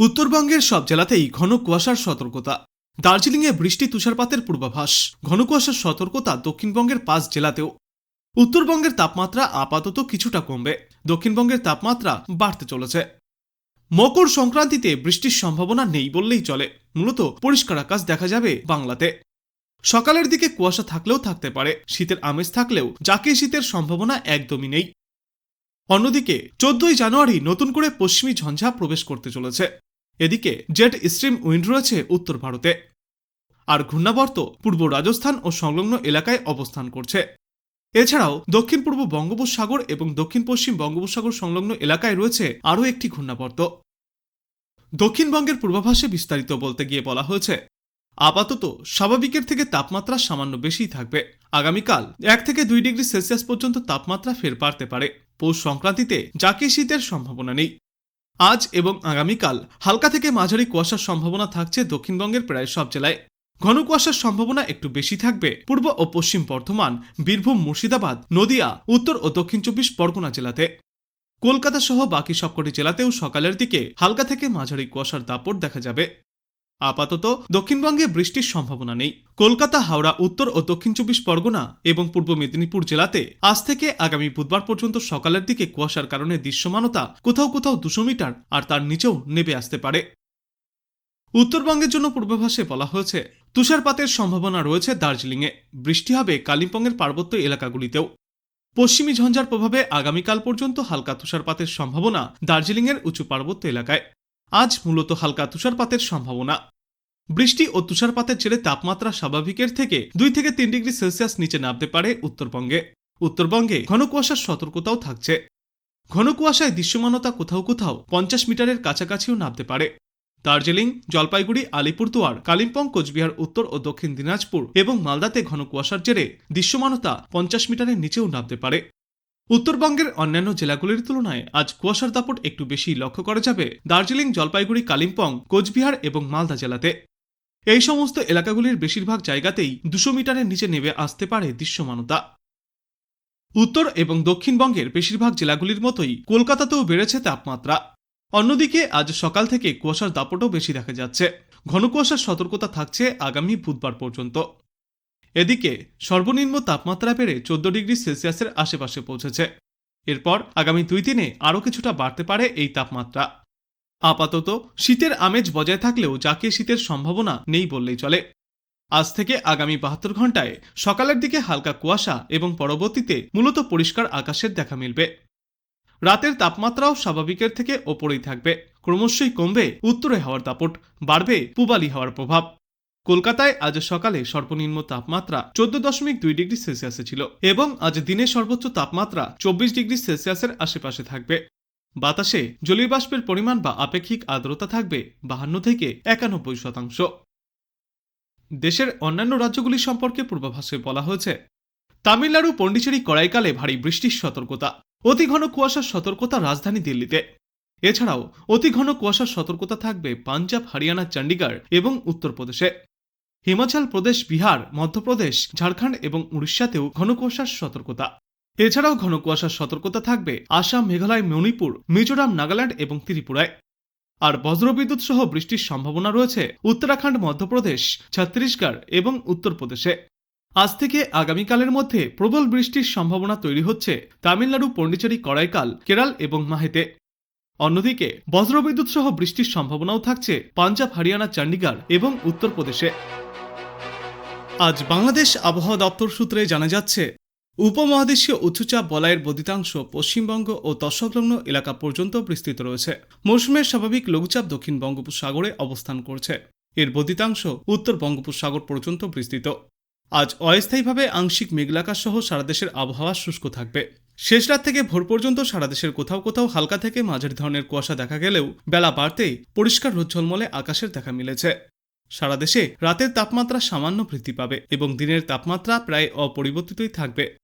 উত্তরবঙ্গের সব জেলাতেই ঘন কুয়াশার সতর্কতা। দার্জিলিংয়ে বৃষ্টি, তুষারপাতের পূর্বাভাস। ঘন কুয়াশার সতর্কতা দক্ষিণবঙ্গের পাঁচ জেলাতেও। উত্তরবঙ্গের তাপমাত্রা আপাতত কিছুটা কমবে। দক্ষিণবঙ্গের তাপমাত্রা বাড়তে চলেছে। মকর সংক্রান্তিতে বৃষ্টির সম্ভাবনা নেই বললেই চলে। মূলত পরিষ্কার আকাশ দেখা যাবে বাংলাতে। সকালের দিকে কুয়াশা থাকলেও থাকতে পারে। শীতের আমেজ থাকলেও যাকে শীতের সম্ভাবনা একদমই নেই। অন্যদিকে চোদ্দই জানুয়ারি নতুন করে পশ্চিমী ঝঞ্ঝা প্রবেশ করতে চলেছে। এদিকে জেট স্ট্রিম উইন্ড রয়েছে উত্তর ভারতে। আর ঘূর্ণাবর্ত পূর্ব রাজস্থান ও সংলগ্ন এলাকায় অবস্থান করছে। এছাড়াও দক্ষিণ পূর্ব বঙ্গোপসাগর এবং দক্ষিণ পশ্চিম বঙ্গোপসাগর সংলগ্ন এলাকায় রয়েছে আরও একটি ঘূর্ণাবর্ত। দক্ষিণবঙ্গের পূর্বাভাসে বিস্তারিত বলতে গিয়ে বলা হয়েছে, আপাতত স্বাভাবিকের থেকে তাপমাত্রা সামান্য বেশিই থাকবে। আগামীকাল এক থেকে দুই ডিগ্রি সেলসিয়াস পর্যন্ত তাপমাত্রা ফের বাড়তে পারে। পৌষ সংক্রান্তিতে যাকে শীতের সম্ভাবনা নেই। আজ এবং আগামীকাল হালকা থেকে মাঝারি কুয়াশার সম্ভাবনা থাকছে দক্ষিণবঙ্গের প্রায় সব জেলায়। ঘন কুয়াশার সম্ভাবনা একটু বেশি থাকবে পূর্ব ও পশ্চিম বর্ধমান, বীরভূম, মুর্শিদাবাদ, নদিয়া, উত্তর ও দক্ষিণ চব্বিশ পরগনা জেলাতে। কলকাতা সহ বাকি সবকটি জেলাতেও সকালের দিকে হালকা থেকে মাঝারি কুয়াশার দাপট দেখা যাবে। আপাতত দক্ষিণবঙ্গে বৃষ্টির সম্ভাবনা নেই। কলকাতা, হাওড়া, উত্তর ও দক্ষিণ চব্বিশ পরগনা এবং পূর্ব মেদিনীপুর জেলাতে আজ থেকে আগামী বুধবার পর্যন্ত সকালের দিকে কুয়াশার কারণে দৃশ্যমানতা কোথাও কোথাও দুশো মিটার আর তার নিচেও নেমে আসতে পারে। উত্তরবঙ্গের জন্য পূর্বাভাসে বলা হয়েছে, তুষারপাতের সম্ভাবনা রয়েছে দার্জিলিংয়ে। বৃষ্টি হবে কালিম্পংয়ের পার্বত্য এলাকাগুলিতেও। পশ্চিমী ঝঞ্ঝার প্রভাবে আগামীকাল পর্যন্ত হালকা তুষারপাতের সম্ভাবনা দার্জিলিংয়ের উঁচু পার্বত্য এলাকায়। আজ মূলত হালকা তুষারপাতের সম্ভাবনা। বৃষ্টি ও তুষারপাতের জেরে তাপমাত্রা স্বাভাবিকের থেকে দুই থেকে তিন ডিগ্রি সেলসিয়াস নিচে নামতে পারে উত্তরবঙ্গে। উত্তরবঙ্গে ঘন কুয়াশার সতর্কতাও থাকছে। ঘন কুয়াশায় দৃশ্যমানতা কোথাও কোথাও পঞ্চাশ মিটারের কাছাকাছিও নামতে পারে। দার্জিলিং, জলপাইগুড়ি, আলিপুরদুয়ার, কালিম্পং, কোচবিহার, উত্তর ও দক্ষিণ দিনাজপুর এবং মালদাতে ঘন কুয়াশার জেরে দৃশ্যমানতা পঞ্চাশ মিটারের নিচেও নামতে পারে। উত্তরবঙ্গের অন্যান্য জেলাগুলির তুলনায় আজ কুয়াশার দাপট একটু বেশি লক্ষ্য করা যাবে দার্জিলিং, জলপাইগুড়ি, কালিম্পং, কোচবিহার এবং মালদা জেলাতে। এই সমস্ত এলাকাগুলির বেশিরভাগ জায়গাতেই দুশো মিটারের নিচে নেমে আসতে পারে দৃশ্যমানতা। উত্তর এবং দক্ষিণবঙ্গের বেশিরভাগ জেলাগুলির মতোই কলকাতাতেও বেড়েছে তাপমাত্রা। অন্যদিকে আজ সকাল থেকে কুয়াশার দাপটও বেশি দেখা যাচ্ছে। ঘন কুয়াশার সতর্কতা থাকছে আগামী বুধবার পর্যন্ত। এদিকে সর্বনিম্ন তাপমাত্রা বেড়ে চোদ্দ ডিগ্রি সেলসিয়াসের আশেপাশে পৌঁছেছে। এরপর আগামী দুই দিনে আরও কিছুটা বাড়তে পারে এই তাপমাত্রা। আপাতত শীতের আমেজ বজায় থাকলেও যাকে শীতের সম্ভাবনা নেই বললেই চলে। আজ থেকে আগামী বাহাত্তর ঘন্টায় সকালের দিকে হালকা কুয়াশা এবং পরবর্তীতে মূলত পরিষ্কার আকাশের দেখা মিলবে। রাতের তাপমাত্রাও স্বাভাবিকের থেকে ওপরেই থাকবে। ক্রমশই কমবে উত্তরে হাওয়ার দাপট, বাড়বে পূবালি হাওয়ার প্রভাব। কলকাতায় আজ সকালে সর্বনিম্ন তাপমাত্রা চোদ্দ দশমিক দুই ডিগ্রি সেলসিয়াসে ছিল এবং আজ দিনের সর্বোচ্চ তাপমাত্রা চব্বিশ ডিগ্রি সেলসিয়াসের আশেপাশে থাকবে। বাতাসে জলীয় বাষ্পের পরিমাণ বা আপেক্ষিক আর্দ্রতা থাকবে বাহান্ন থেকে একানব্বই শতাংশ। দেশের অন্যান্য রাজ্যগুলি সম্পর্কে পূর্বাভাসে বলা হয়েছে, তামিলনাড়ু পণ্ডিচেরি কড়াইকালে ভারী বৃষ্টির সতর্কতা, অতি ঘন কুয়াশার সতর্কতা রাজধানী দিল্লিতে। এছাড়াও অতি ঘন কুয়াশার সতর্কতা থাকবে পাঞ্জাব, হরিয়ানা চণ্ডীগড় এবং উত্তরপ্রদেশে। হিমাচল প্রদেশ, বিহার, মধ্যপ্রদেশ, ঝাড়খণ্ড এবং উড়িষ্যাতেও ঘন কুয়াশার সতর্কতা। এছাড়াও ঘন কুয়াশার সতর্কতা থাকবে আসাম, মেঘালয়, মণিপুর, মিজোরাম, নাগাল্যান্ড এবং ত্রিপুরায়। আর বজ্রবিদ্যুৎ সহ বৃষ্টির সম্ভাবনা রয়েছে উত্তরাখণ্ড, মধ্যপ্রদেশ, ছত্তিশগড় এবং উত্তরপ্রদেশে। আজ থেকে আগামীকালের মধ্যে প্রবল বৃষ্টির সম্ভাবনা তৈরি হচ্ছে তামিলনাড়ু পণ্ডিচেরি কড়াইকাল কেরাল এবং মাহেতে। অন্যদিকে বজ্রবিদ্যুৎ সহ বৃষ্টির সম্ভাবনাও থাকছে পাঞ্জাব, হরিয়ানা চণ্ডীগড় এবং উত্তরপ্রদেশে। আজ বাংলাদেশ আবহাওয়া দপ্তর সূত্রে জানা যাচ্ছে, উপমহাদেশীয় উচ্চচাপ বলয়ের বদিতাংশ পশ্চিমবঙ্গ ও তৎসংলগ্ন এলাকা পর্যন্ত বিস্তৃত রয়েছে। মৌসুমের স্বাভাবিক লঘুচাপ দক্ষিণ বঙ্গোপসাগরে অবস্থান করছে। এর বদিতাংশ উত্তর বঙ্গোপসাগর পর্যন্ত বিস্তৃত। আজ অস্থায়ীভাবে আংশিক মেঘলাকাশ সহ সারা দেশের আবহাওয়া শুষ্ক থাকবে। শেষ রাত থেকে ভোর পর্যন্ত সারা দেশের কোথাও কোথাও হালকা থেকে মাঝারি ধরনের কুয়াশা দেখা গেলেও বেলা বাড়তেই পরিষ্কার রোজ্জলমলে আকাশের দেখা মিলেছে। সারা দেশে রাতের তাপমাত্রা সামান্য বৃদ্ধি পাবে এবং দিনের তাপমাত্রা প্রায় অপরিবর্তিতই থাকবে।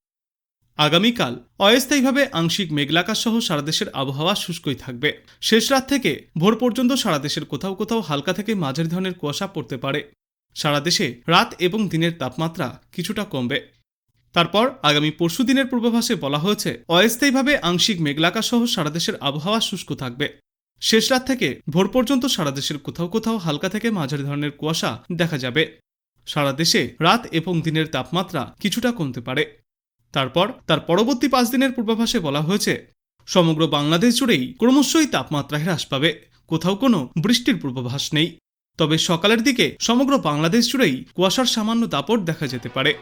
আগামীকাল অস্থায়ীভাবে আংশিক মেঘলাকাশ সহ সারা দেশের আবহাওয়া শুষ্কই থাকবে। শেষ রাত থেকে ভোর পর্যন্ত সারা দেশের কোথাও কোথাও হালকা থেকে মাঝারি ধরনের কুয়াশা পড়তে পারে। সারা দেশে রাত এবং দিনের তাপমাত্রা কিছুটা কমবে। তারপর আগামী পরশু দিনের পূর্বাভাসে বলা হয়েছে, অস্থায়ীভাবে আংশিক মেঘলাকাশ সহ সারা দেশের আবহাওয়া শুষ্ক থাকবে। শেষ রাত থেকে ভোর পর্যন্ত সারা দেশের কোথাও কোথাও হালকা থেকে মাঝারি ধরনের কুয়াশা দেখা যাবে। সারা দেশে রাত এবং দিনের তাপমাত্রা কিছুটা কমতে পারে। তারপর, তার পরবর্তী পাঁচ দিনের পূর্বাভাসে বলা হয়েছে, সমগ্র বাংলাদেশ জুড়েই ক্রমশই তাপমাত্রা হ্রাস পাবে। কোথাও কোনো বৃষ্টির পূর্বাভাস নেই। তবে সকালের দিকে সমগ্র বাংলাদেশ জুড়েই কুয়াশার সামান্য দাপট দেখা যেতে পারে।